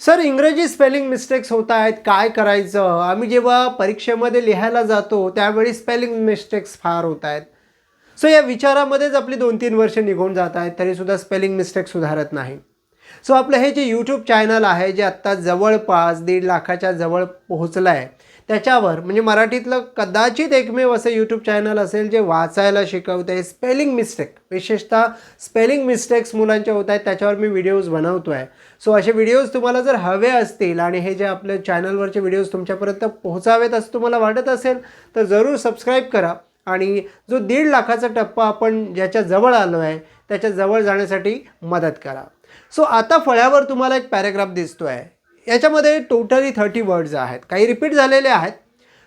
Sir इंग्रजी spelling mistakes होत आहेत. काय करायचं? आम्ही जेव्हा परीक्षेमध्ये लिहायला जातो त्यावेळी स्पेलिंग मिस्टेक्स फार होत आहेत. सो या विचारामध्येच आपली दोन तीन वर्ष निघून जात आहेत तरीसुद्धा स्पेलिंग मिस्टेक सुधारत नाही. सो आपलं हे जे यूट्यूब चॅनल आहे जे आत्ता जवळपास दीड लाखाच्या जवळ पोहोचलं आहे त्याच्यावर म्हणजे मराठीतलं कदाचित एकमेव असं यूट्यूब चॅनल असेल जे वाचायला शिकवते स्पेलिंग मिस्टेक विशेषतः स्पेलिंग मिस्टेक्स मुलांच्या होत आहेत त्याच्यावर मी व्हिडिओज बनवतो आहे सो असे व्हिडिओज तुम्हाला जर हवे असतील आणि हे जे आपल्या चॅनलवरचे व्हिडिओज तुमच्यापर्यंत पोहोचावेत असं तुम्हाला वाटत असेल तर जरूर सबस्क्राईब करा. आणि जो दीड लाखाचा टप्पा आपण ज्याच्या जवळ आलो आहे त्याच्याजवळ जाण्यासाठी मदत करा. सो आता फळ्यावर तुम्हाला एक पॅरेग्राफ दिसतो आहे याच्यामध्ये टोटली थर्टी वर्ड्स आहेत. काही रिपीट झालेले आहेत.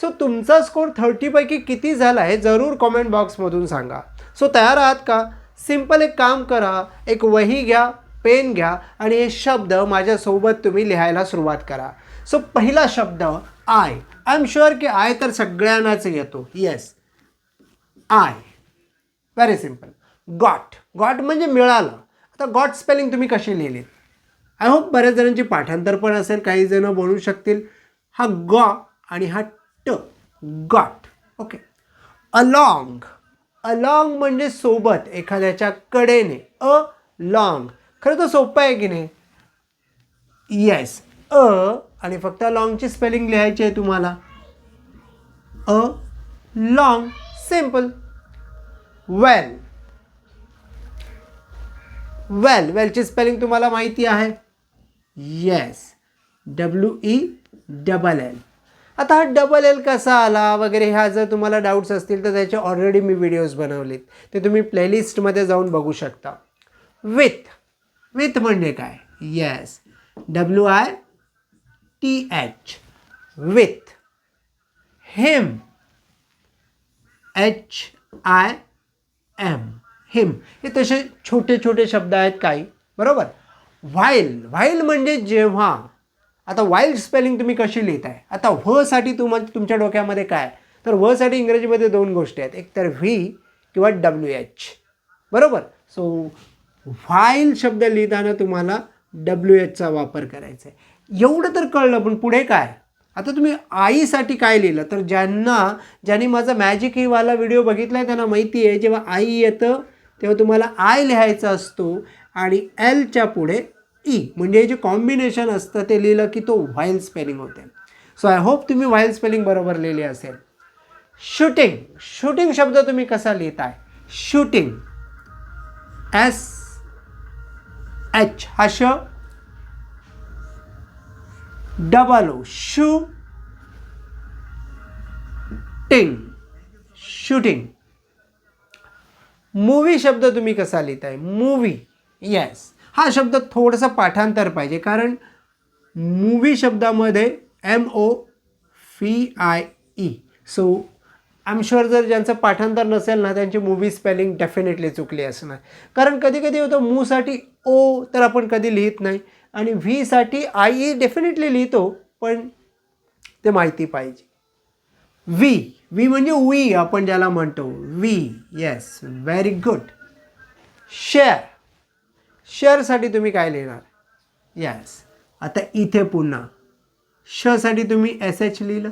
सो तुमचा स्कोर थर्टीपैकी किती झाला आहे जरूर कॉमेंट बॉक्समधून सांगा. सो तयार आहात का? सिंपल एक काम करा. एक वही घ्या पेन घ्या आणि हे शब्द माझ्यासोबत तुम्ही लिहायला सुरुवात करा. सो पहिला शब्द आय आय एम शुअर की आय तर सगळ्यांनाच येतो. Yes I very simple got got म्हणजे मिळालं. आता गॉट स्पेलिंग तुम्ही कशी लिहिलीत? आय होप बऱ्याच जणांची पाठांतर पण असेल काही जण बनवू शकतील. हा गॉ आणि हा ट गॉट. Okay along. अलॉंग म्हणजे सोबत एखाद्याच्या कडेने. Along. खरं तर सोपं आहे की नाही? येस अ आणि फक्त लॉंगची स्पेलिंग लिहायची आहे तुम्हाला. A long. सिंपल वेल वेल वेलची स्पेलिंग तुम्हाला माहिती आहे. Yes W E double L आता हा डबल एल कसा आला वगैरे ह्या जर तुम्हाला डाऊट्स असतील तर त्याचे ऑलरेडी मी व्हिडिओज बनवलेत. ते तुम्ही प्लेलिस्टमध्ये जाऊन बघू शकता. विथ विथ म्हणजे काय? Yes W I T H with him H I M him हे तसे छोटे छोटे शब्द आहेत काही. बरोबर? व्हाईल व्हाईल म्हणजे जेव्हा. आता वाईल्ड स्पेलिंग तुम्ही कशी लिहिताय? आता व्हसाठी तुम तुमच्या डोक्यामध्ये काय? तर व्हसाठी इंग्रजीमध्ये दोन गोष्टी आहेत. एक तर व्ही किंवा डब्ल्यू एच बरोबर? सो व्हाईल शब्द लिहिताना तुम्हाला डब्ल्यू एचचा वापर करायचा आहे. एवढं तर कळलं पण पुढे काय? आता तुम्ही आईसाठी काय लिहिलं? तर ज्यांना ज्यांनी माझा मॅजिक हीवाला व्हिडिओ बघितला आहे त्यांना माहिती आहे जेव्हा आई येतं तेव्हा तुम्हाला आय लिहायचा असतो आणि एलच्या पुढे ई म्हणजे जे कॉम्बिनेशन असतं ते लिहिलं की तो व्हाईल स्पेलिंग होते. सो आय होप तुम्ही व्हाईल स्पेलिंग बरोबर लिहिली असेल. शूटिंग शूटिंग शब्द तुम्ही कसा लिहिताय? शूटिंग एस एच हा श double O shooting shooting movie शब्द तुम्ही कसा लिहिताय? मूवी येस हा शब्द थोडंसं पाठांतर पाहिजे. कारण मूवी शब्दामध्ये M O V I E so I'm sure जर ज्यांचं पाठांतर नसेल ना त्यांची मूवी स्पेलिंग डेफिनेटली चुकली असणार. कारण कधी कधी होतं मूसाठी ओ तर आपण कधी लिहित नाही. आणि व्हीसाठी आय ई डेफिनेटली लिहितो पण ते माहिती पाहिजे. वी वी म्हणजे वी आपण ज्याला म्हणतो. We yes very good share शेअरसाठी तुम्ही काय लिहिणार? येस आता इथे पुन्हा. शसाठी तुम्ही एस एच लिहिलं.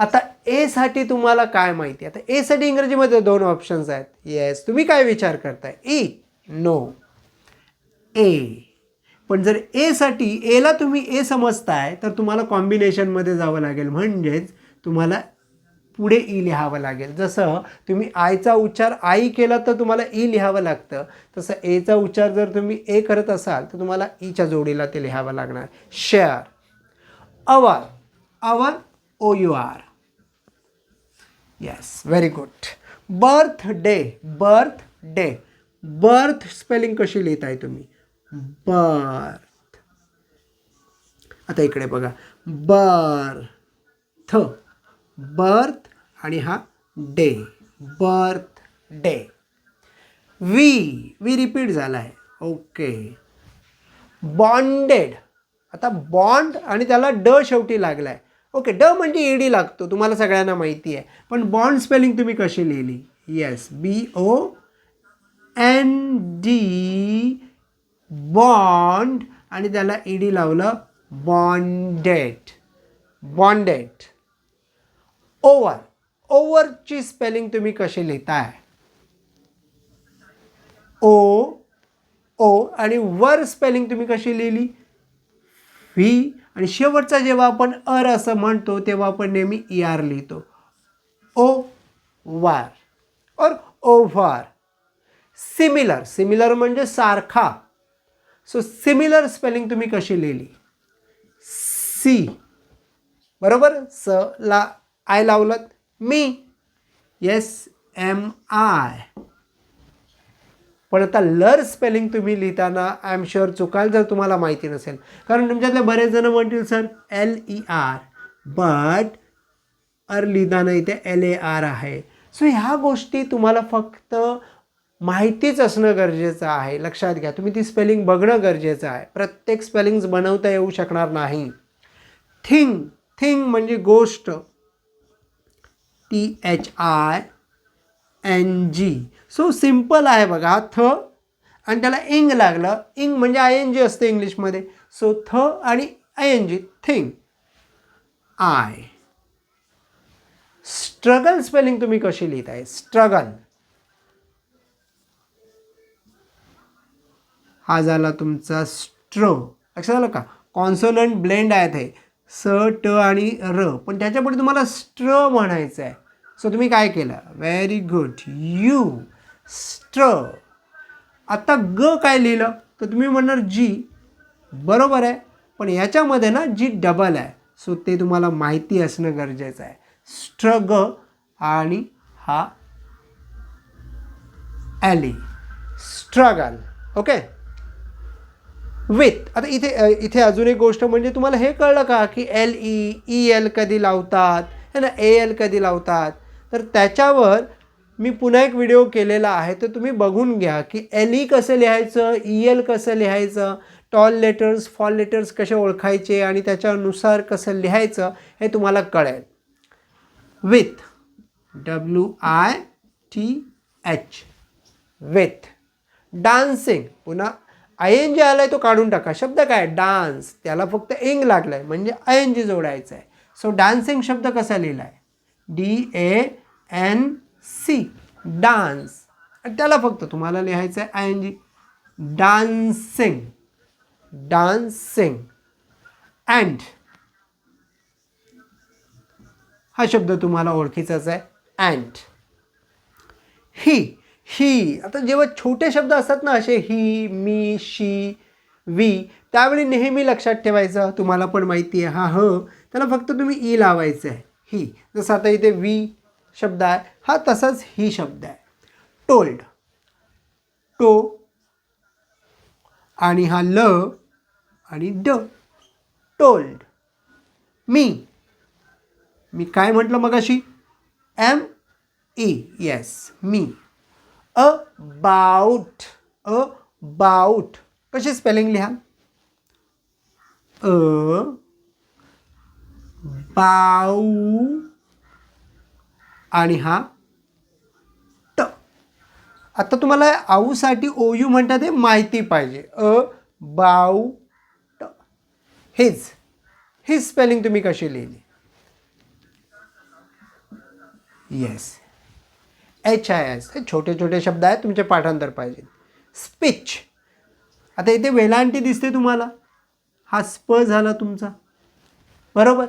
आता एसाठी तुम्हाला काय माहिती? आता एसाठी इंग्रजीमध्ये दोन ऑप्शन्स आहेत. येस तुम्ही काय विचार करताय? ई नो ए पण जर एसाठी एला तुम्ही ए समजताय तर तुम्हाला कॉम्बिनेशनमध्ये जावं लागेल. म्हणजेच तुम्हाला पुढे ई लिहावं लागेल. जसं तुम्ही आयचा उच्चार आई केला तर तुम्हाला ई लिहावं लागतं. तसं एचा उच्चार जर तुम्ही ए करत असाल तर तुम्हाला ईच्या जोडीला ते लिहावं लागणार. Share our our O U R yes very good birthday birthday birth spelling कशी लिहित आहे तुम्ही? बर्थ आता इकडे बघा. बर्थ बर्थ आणि हा day birthday we we repeat झाला आहे ओके. बॉन्डेड. आता बॉन्ड आणि त्याला ड शेवटी लागला आहे ओके ड म्हणजे ईडी लागतो तुम्हाला सगळ्यांना माहिती आहे. पण बॉन्ड स्पेलिंग तुम्ही कशी लिहिली? Yes B O N D bond आणि त्याला ईडी लावलं बॉन्डेड. बॉन्डेड. ओवर ओवरची स्पेलिंग तुम्ही कशी लिहिताय? ओ ओ आणि वर स्पेलिंग तुम्ही कशी लिहिली? व्ही आणि शेवटचा जेव्हा आपण अर असं म्हणतो तेव्हा आपण नेहमी ई आर लिहितो. ओ वार और ओव्हार सिमिलर सिमिलर म्हणजे सारखा. सो सिमिलर स्पेलिंग तुम्ही कशी लिहिली? सी. बरोबर? स ला आय लावलात. मी. येस एम आय पण आता लर स्पेलिंग तुम्ही लिहिताना आय एम शुअर चुकाल जर तुम्हाला माहिती नसेल. कारण तुमच्यातले बरेच जण म्हणतील sir L E R but er लिहिताना इथे एल ए आर आहे. सो ह्या गोष्टी तुम्हाला फक्त माहितीच असणं गरजेचं आहे. लक्षात घ्या तुम्ही ती स्पेलिंग बघणं गरजेचं आहे. प्रत्येक स्पेलिंग्स बनवता येऊ शकणार नाही. थिंग थिंग म्हणजे गोष्ट. T H I N G so simple आहे बघा थ आणि त्याला इंग लागलं. इंग म्हणजे आय एन जी असते इंग्लिशमध्ये. सो थ आणि I N G thing I struggle spelling तुम्ही कशी लिहित आहे स्ट्रगल हा झाला तुमचा स्ट्र. लक्षात आलं का? कॉन्सोनंट ब्लेंड आहेत हे स ट आणि र. पण त्याच्यापुढे तुम्हाला स्ट्र म्हणायचं आहे. सो तुम्ही काय केलं? व्हेरी गुड यू स्ट्र आता ग काय लिहिलं? तर तुम्ही म्हणणार जी बरोबर आहे. पण याच्यामध्ये ना जी डबल आहे. सो ते तुम्हाला माहिती असणं गरजेचं आहे. स्ट्र ग आणि हा ॲली स्ट्रगल ओके विथ आता इथे इथे अजून एक गोष्ट म्हणजे तुम्हाला हे कळलं का की एल ई ई एल कधी लावतात? है ना? ए एल कधी लावतात? तर त्याच्यावर मी पुन्हा एक व्हिडिओ केलेला आहे तर तुम्ही बघून घ्या की एल ई e कसं लिहायचं? E, ई एल कसं लिहायचं? टॉल लेटर्स फॉल लेटर्स कसे ओळखायचे? आणि त्याच्यानुसार कसं लिहायचं? हे तुम्हाला कळेल. With W I T H with dancing पुन्हा आय एन जी आला आहे तो काढून टाका. शब्द काय? डान्स. त्याला फक्त एंग लागलं आहे म्हणजे आय एन जी जोडायचं आहे सो डान्सिंग शब्द कसा लिहिला आहे D A N C dance त्याला फक्त तुम्हाला लिहायचं आहे I N G dancing dancing and हा शब्द तुम्हाला ओळखीचाच आहे. अँड ही ही. आता जेव्हा छोटे शब्द असतात ना असे ही मी शी वी त्यावेळी नेहमी लक्षात ठेवायचं तुम्हाला पण माहिती आहे हा ह त्याला फक्त तुम्ही ई लावायचं आहे ही. जसं आता इथे वी शब्द आहे हा तसाच ही शब्द आहे. टोल्ड. टो आणि हा ल आणि ड. टोल्ड. मी. मी काय म्हटलं मगाशी? M E yes me. About about कशी स्पेलिंग लिहा अ बाऊ आणि हा ट आता तुम्हाला आऊसाठी ओ यू म्हणतात हे माहिती पाहिजे. अ बाऊ ट हेच ही स्पेलिंग तुम्ही कशी लिहिली? येस एच आय एस हे छोटे छोटे शब्द आहेत तुमचे पाठांतर पाहिजे. स्पीच आता इथे वेलांटी दिसते तुम्हाला. हा स्प झाला तुमचा. बरोबर?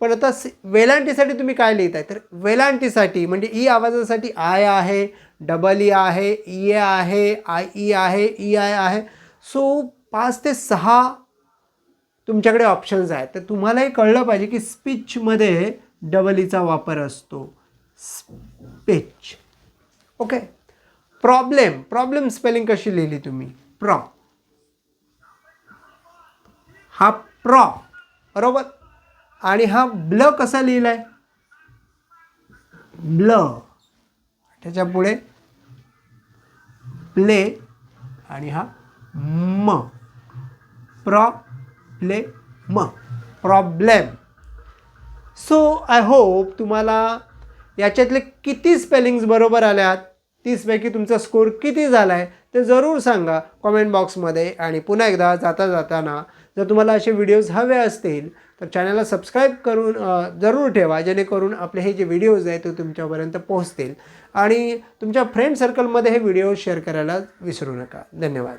पण आता वेलांटीसाठी तुम्ही काय लिहिताय? तर वेलांटीसाठी म्हणजे ई आवाजासाठी आय आहे डबल ई आहे ई ए आहे आय ई आहे ई आय आहे. सो पाच ते सहा तुमच्याकडे ऑप्शन्स आहेत. तर तुम्हाला हे कळलं पाहिजे की स्पीचमध्ये डबल ईचा वापर असतो. Speech. Okay problem problem spelling कशी लिहिली तुम्ही? प्रॉ हा प्रॉ बरोबर? आणि हा ब्ल कसा लिहिलाय? ब्ल त्याच्या पुढे प्ले आणि हा म problem problem so I hope तुम्हाला याच्यातले किती स्पेलिंग्स बरोबर आल्यात? तीसपैकी तुमचा स्कोर किती झाला आहे ते जरूर सांगा कॉमेंट बॉक्समध्ये. आणि पुन्हा एकदा जाता जाताना जर तुम्हाला असे व्हिडिओज हवे असतील तर चॅनलला सबस्क्राईब करून जरूर ठेवा जेणेकरून आपले हे जे व्हिडिओज आहेत ते तुमच्यापर्यंत पोहोचतील. आणि तुमच्या फ्रेंड सर्कलमध्ये हे व्हिडिओ शेअर करायला विसरू नका. धन्यवाद.